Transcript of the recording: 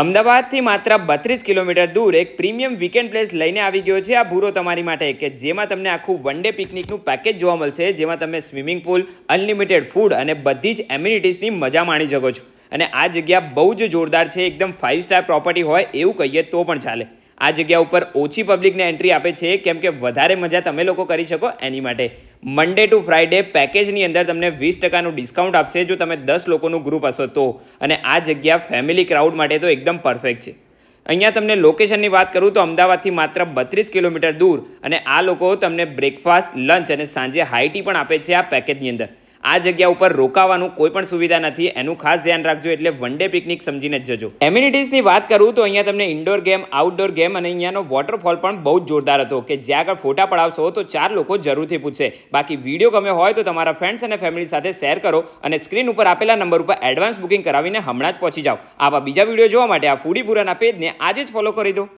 અમદાવાદથી માત્ર બત્રીસ કિલોમીટર દૂર એક પ્રીમિયમ વીકેન્ડ પ્લેસ લઈને આવી ગયો છે આ ભૂરો તમારી માટે કે જેમાં તમને આખું વન ડે પિકનિકનું પેકેજ જોવા મળશે, જેમાં તમે સ્વિમિંગ પુલ અનલિમિટેડ ફૂડ અને બધી જ એમ્યુનિટીઝની મજા માણી શકો છો. અને આ જગ્યા બહુ જ જોરદાર છે, એકદમ ફાઇવ સ્ટાર પ્રોપર્ટી હોય એવું કહીએ તો પણ ચાલે. આ જગ્યા ઉપર ઓછી પબ્લિકને એન્ટ્રી આપે છે, કેમ કે વધારે મજા તમે લોકો કરી શકો એની માટે. મંડે ટુ ફ્રાઈડે પેકેજની અંદર તમને વીસ ટકાનું ડિસ્કાઉન્ટ આપશે જો તમે દસ લોકોનું ગ્રુપ હશો તો. અને આ જગ્યા ફેમિલી ક્રાઉડ માટે તો એકદમ પરફેક્ટ છે. અહીંયા તમને લોકેશનની વાત કરું તો અમદાવાદથી માત્ર બત્રીસ કિલોમીટર દૂર અને આ લોકો તમને બ્રેકફાસ્ટ લંચ અને સાંજે હાઈ ટી પણ આપે છે આ પેકેજની અંદર. આ જગ્યા ઉપર રોકાવાનું કોઈ પણ સુવિધા નથી. એનું ખાસ ધ્યાન રાખજો એટલે વન ડે પિકનિક સમજીને જ જજો. એમ્યુનિટીઝની વાત કરું તો અહીંયા તમને ઇન્ડોર ગેમ, આઉટડોર ગેમ અને અહીંયાનો વોટરફોલ પણ બહુ જ જોરદાર હતો કે જ્યાં આગળ ફોટા પડાવશો તો ચાર લોકો જરૂરથી પૂછશે. બાકી વીડિયો ગમે હોય તો તમારા ફ્રેન્ડ્સ અને ફેમિલી સાથે શેર કરો અને સ્ક્રીન ઉપર આપેલા નંબર ઉપર એડવાન્સ બુકિંગ કરાવીને હમણાં જ પહોંચી જાઓ. આવા બીજા વીડિયો જોવા માટે આ ફૂડી પૂરાના પેજને આજે જ ફોલો કરી દો.